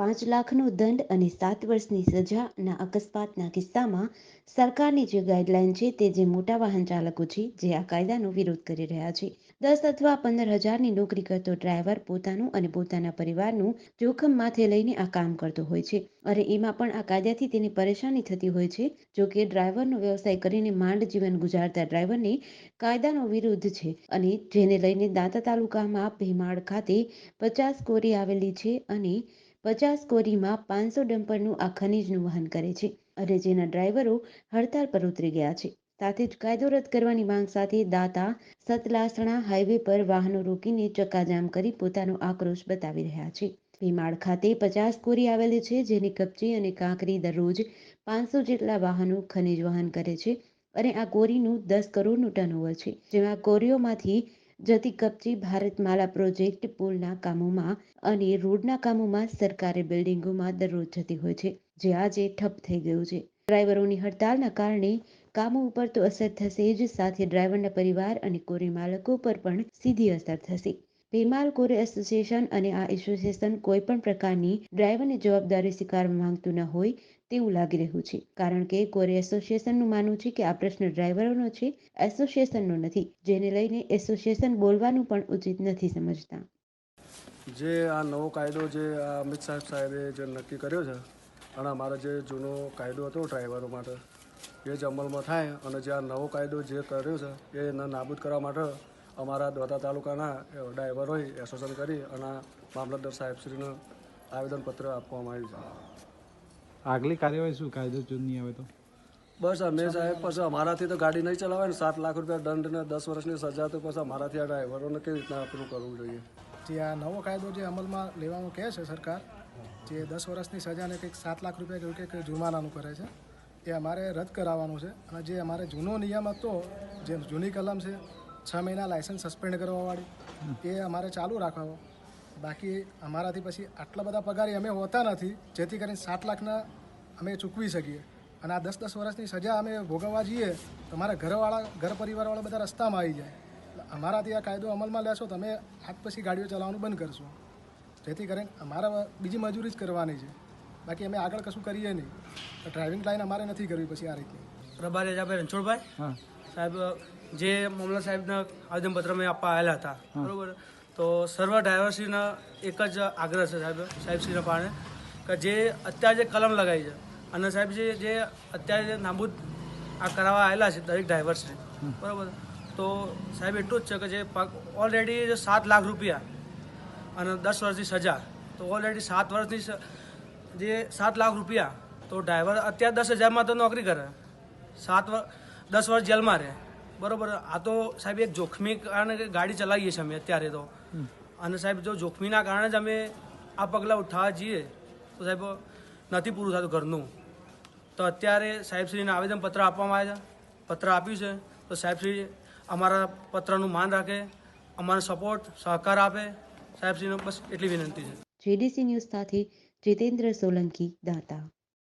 પાંચ લાખનો દંડ અને સાત વર્ષની સજાના અકસ્માતના કિસ્સામાં સરકારની જે ગાઈડલાઈન છે તે જે મોટા વાહન ચાલકો છે જે આ કાયદાનો વિરોધ કરી રહ્યા છે. દસ અથવા પંદર હજારની નોકરી કરતો ડ્રાઈવર પોતાનું અને પોતાના પરિવારનું જોખમ માથે લઈને આ કામ કરતો હોય છે. અને એમાં પણ આ કાયદાથી તેને પરેશાની થતી હોય છે. જો કે ડ્રાઈવરનો વ્યવસાય કરીને માંડ જીવન ગુજારતા ડ્રાઈવરને કાયદાનો વિરોધ છે અને જેને લઈને દાંતા તાલુકામાં ભીમાળ ખાતે પચાસ કોરી આવેલી છે અને પચાસ કોરીમાં પાંચસો ડમ્પરનું આ ખનીજનું વહન કરે છે અને જેના ડ્રાઈવરો હડતાલ પર ઉતરી ગયા છે. સાથે જ કાયદો રદ કરવાની માંગ સાથે દાતા સતલાસણા હાઈવે પર વાહનો રોકીને ચક્કાજામ કરી પોતાનો આક્રોશ બતાવી રહ્યા છે. ભીમાળ ખાતે પચાસ કોરી આવેલી છે જેની કપચી અને કાંકરી દરરોજ પાંચસો જેટલા વાહનો ખનીજ વહન કરે છે અને આ કોરીનું દસ કરોડનું ટર્નઓવર છે. જેમાં કોરીઓમાંથી જતી કપચી ભારતમાલા પ્રોજેક્ટ પુલના કામોમાં અને રોડના કામોમાં સરકારી બિલ્ડિંગોમાં દરરોજ જતી હોય છે, જે આજે ઠપ થઈ ગયું છે. ડ્રાઈવરોની હડતાલના કારણે કામો ઉપર તો અસર થશે જ, સાથે ડ્રાઈવરના પરિવાર અને કોરી માલકો પર પણ સીધી અસર થશે. પેમાલ કોરી એસોસિએશન અને આ એસોસિએશન કોઈ પણ પ્રકારની ડ્રાઈવરની જવાબદારી સ્વીકારવા માંગતું ન હોય તેવું લાગી રહ્યું છે. કારણ કે કોરી એસોસિએશનનું માનવું છે કે આ પ્રશ્ન ડ્રાઈવરોનો છે. એસોસિએશનનો નથી. જેને લઈને એસોસિએશન બોલવાનું પણ ઉચિત નથી સમજતા. જે આ નવો કાયદો જે આ અમિત સાહેબ સાહેબે જે નક્કી કર્યો છે, અને અમારો જે જૂનો કાયદો હતો ડ્રાઈવરો માટે, એ જ અમલમાં થાય અને જે આ નવો કાયદો જે કર્યો છે, એ નાબૂદ કરવા માટે અમારા દોતા તાલુકાના ડ્રાઈવરોએ એસોસિએશન કરી અને મામલતદાર સાહેબશ્રીને આવેદનપત્ર આપવામાં આવ્યું છે. આગલી કાર્યવાહી શું? કાયદો નહીં આવે તો? બસ અમે સાહેબ પછી અમારાથી તો ગાડી નહીં ચલાવે ને સાત લાખ રૂપિયા દંડ ને દસ વર્ષની સજા તો પછી અમારાથી આ ડ્રાઈવરોને કેવી રીતના અપ્રૂવ કરવું જોઈએ? જે આ નવો કાયદો જે અમલમાં લેવાનું કહે છે સરકાર જે દસ વર્ષની સજાને કંઈક સાત લાખ રૂપિયા જેવું કંઈક જુર્માનાનું કરે છે એ અમારે રદ કરાવવાનું છે. અને જે અમારે જૂનો નિયમ હતો જે જૂની કલમ છે છ મહિના લાયસન્સ સસ્પેન્ડ કરવાવાળી એ અમારે ચાલુ રાખવાનો. બાકી અમારાથી પછી આટલા બધા પગારી અમે હોતા નથી જેથી કરીને સાત લાખના અમે ચૂકવી શકીએ. અને આ દસ દસ વર્ષની સજા અમે ભોગવવા જઈએ તો અમારા ઘરવાળા ઘર પરિવારવાળા બધા રસ્તામાં આવી જાય. એટલે અમારાથી આ કાયદો અમલમાં લેશો તમે અમે આજ પછી ગાડીઓ ચલાવવાનું બંધ કરશો. જેથી કરીને અમારા બીજી મજૂરી જ કરવાની છે. બાકી અમે આગળ કશું કરીએ નહીં. ડ્રાઇવિંગ લાઇન અમારે નથી કરવી પછી આ રીતની. પ્રભારી રજાભાઈ રણછોડભાઈ? સાહેબ જે મામલા સાહેબના આવેદનપત્ર મેં આપવા આવેલા હતા બરોબર? તો સર્વ ડ્રાઈવરશ્રીના એક જ આગ્રહ છે સાહેબ, સાહેબશ્રીના પાણે કે જે અત્યારે જે કલમ લગાવી છે, અને સાહેબજી જે જે અત્યારે જે નાબૂદ આ કરાવવા આવેલા છે દરેક ડ્રાઈવરશ્રી બરાબર? તો સાહેબ એટલું જ છે કે જે ઓલરેડી સાત લાખ રૂપિયા અને દસ વર્ષની સજા, તો ઓલરેડી સાત વર્ષની જે સાત લાખ રૂપિયા, તો ડ્રાઈવર અત્યારે દસ હજારમાં તો નોકરી કરે. સાત દસ વર્ષ જેલમાં રહે. બરાબર? આ તો સાહેબ એક જોખમી કારણે ગાડી ચલાવીએ છીએ અમે અત્યારે તો. અને સાહેબ, જો જોખમીના કારણે જ અમે આ પગલાં ઉઠાવવા જઈએ, તો સાહેબ, નથી પૂરું થતું ઘરનું. તો અત્યારે સાહેબશ્રીને આવેદનપત્ર આપવામાં આવ્યા પત્ર આપ્યું છે. તો સાહેબશ્રી અમારા પત્રનું માન રાખે, અમારો સપોર્ટ, સહકાર આપે. સાહેબશ્રીનો બસ એટલી વિનંતી છે. જેડીસી ન્યૂઝ સાથે જીતેન્દ્ર સોલંકી, દાતા.